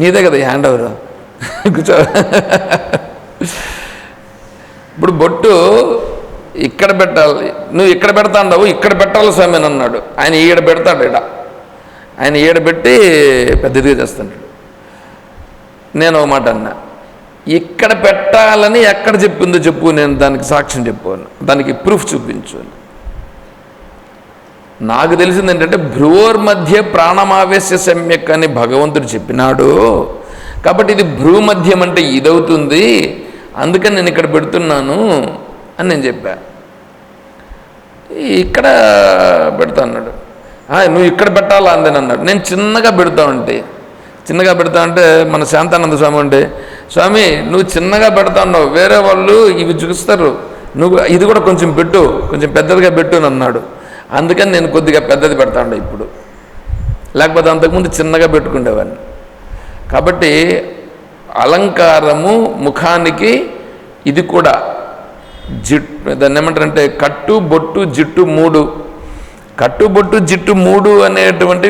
నీదే కదా hand over కూర్చో. ఇప్పుడు బొట్టు ఇక్కడ పెట్టాలి. నువ్వు ఇక్కడ పెడతాండవు ఇక్కడ పెట్టాలి స్వామి అని అన్నాడు. ఆయన ఈడ పెడతాడు ఈడ. ఆయన ఈడ పెట్టి పెద్దదిగా చేస్తుంటాడు. నేను ఒక మాట అన్నా. ఇక్కడ పెట్టాలని ఎక్కడ చెప్పిందో చెప్పు నేను దానికి సాక్ష్యం చెప్పు దానికి ప్రూఫ్ చూపించు నాకు తెలిసింది ఏంటంటే భ్రువోర్ మధ్య ప్రాణమావేశ సమ్యక్ అని భగవంతుడు చెప్పినాడు. కాబట్టి ఇది భ్రూ మధ్యం అంటే ఇదవుతుంది. అందుకని నేను ఇక్కడ పెడుతున్నాను అని నేను చెప్పా. ఇక్కడ పెడతా అన్నాడు. నువ్వు ఇక్కడ పెట్టాలా? అందని అన్నాడు. నేను చిన్నగా పెడతా ఉంటే చిన్నగా పెడతా అంటే మన శాంతానంద స్వామి ఉంటే స్వామి నువ్వు చిన్నగా పెడతా ఉన్నావు వేరే వాళ్ళు ఇవి చూస్తారు. నువ్వు ఇది కూడా కొంచెం పెట్టు కొంచెం పెద్దదిగా పెట్టు అన్నాడు. అందుకని నేను కొద్దిగా పెద్దది పెడతా ఉండే ఇప్పుడు. లేకపోతే అంతకుముందు చిన్నగా పెట్టుకునేవాడిని కాబట్టి అలంకారము ముఖానికి ఇది కూడా జిట్టు దాన్ని ఏమంటారంటే కట్టు బొట్టు జిట్టు మూడు. కట్టు బొట్టు జిట్టు మూడు అనేటువంటి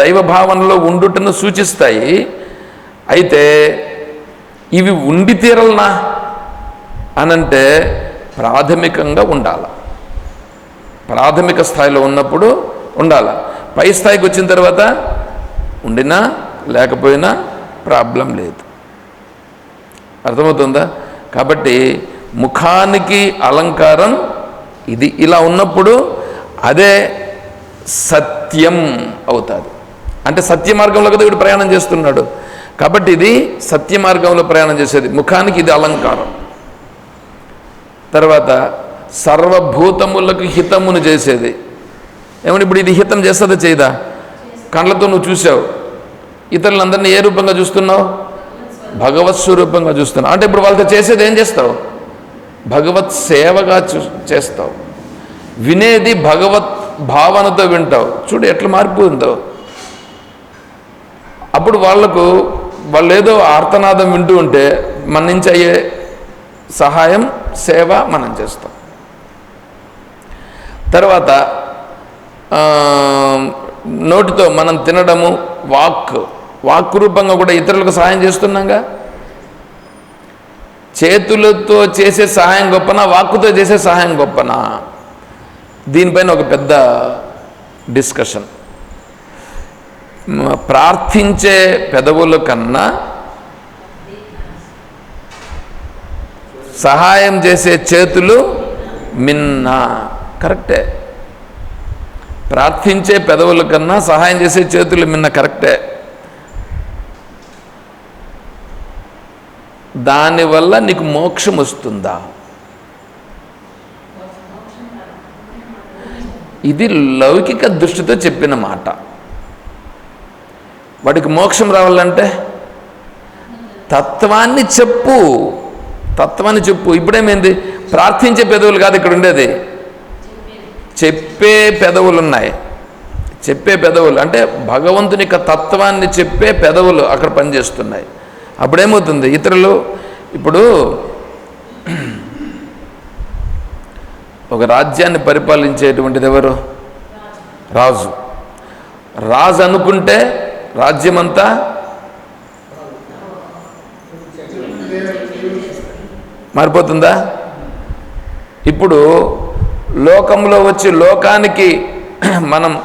దైవ భావనలో ఉండుటను సూచిస్తాయి. అయితే ఇవి ఉండి తీరలనా? అనంటే ప్రాథమికంగా ఉండాలి. ప్రాథమిక స్థాయిలో ఉన్నప్పుడు ఉండాల? పై స్థాయికి వచ్చిన తర్వాత ఉండినా లేకపోయినా ప్రాబ్లం లేదు. అర్థమవుతుందా? కాబట్టి ముఖానికి అలంకారం ఇది. ఇలా ఉన్నప్పుడు అదే సత్యం అవుతుంది. అంటే సత్య మార్గంలో కదా వీడు ప్రయాణం చేస్తున్నాడు. కాబట్టి ఇది సత్య మార్గంలో ప్రయాణం చేసేది. ముఖానికి ఇది అలంకారం. తర్వాత సర్వభూతములకు హితమును చేసేది. ఏమని ఇప్పుడు ఇది హితం చేస్తుందా చేయదా? కళ్ళతో నువ్వు చూసావు ఇతరులందరినీ ఏ రూపంగా చూస్తున్నావు? భగవత్ స్వరూపంగా చూస్తున్నావు. అంటే ఇప్పుడు వాళ్ళతో చేసేది ఏం చేస్తావు? భగవత్ సేవగా చూ చేస్తావు. వినేది భగవత్ భావనతో వింటావు. చూడు ఎట్లా మారిపోయిందో అప్పుడు వాళ్ళకు వాళ్ళు ఏదో ఆర్తనాదం వింటూ ఉంటే మన నుంచి అయ్యే సహాయం సేవ మనం చేస్తాం. తర్వాత నోటితో మనం తినడము వాక్ వాక్ రూపంగా కూడా ఇతరులకు సహాయం చేస్తున్నాగా? చేతులతో చేసే సహాయం గొప్పనా వాక్కుతో చేసే సహాయం గొప్పనా? దీనిపైన ఒక పెద్ద డిస్కషన్. ప్రార్థించే పెదవుల కన్నా సహాయం చేసే చేతులు మిన్న. కరెక్టే. ప్రార్థించే పెదవుల కన్నా సహాయం చేసే చేతులు మిన్న కరెక్టే. దానివల్ల నీకు మోక్షం వస్తుందా? ఇది లౌకిక దృష్టితో చెప్పిన మాట. వాడికి మోక్షం రావాలంటే? తత్వాన్ని చెప్పు. తత్వాన్ని చెప్పు. ఇప్పుడేమైంది? ప్రార్థించే పెదవులు కాదు ఇక్కడ ఉండేది. చెప్పే పెదవులు ఉన్నాయి చెప్పే పెదవులు అంటే భగవంతుని యొక్క తత్వాన్ని చెప్పే పెదవులు అక్కడ పనిచేస్తున్నాయి. అప్పుడేమవుతుంది? ఇతరులు ఇప్పుడు ఒక రాజ్యాన్ని పరిపాలించేటువంటిది ఎవరు? రాజు. రాజు అనుకుంటే రాజ్యమంతా మారిపోతుందా? ఇప్పుడు లోకంలో వచ్చి లోకానికి మనం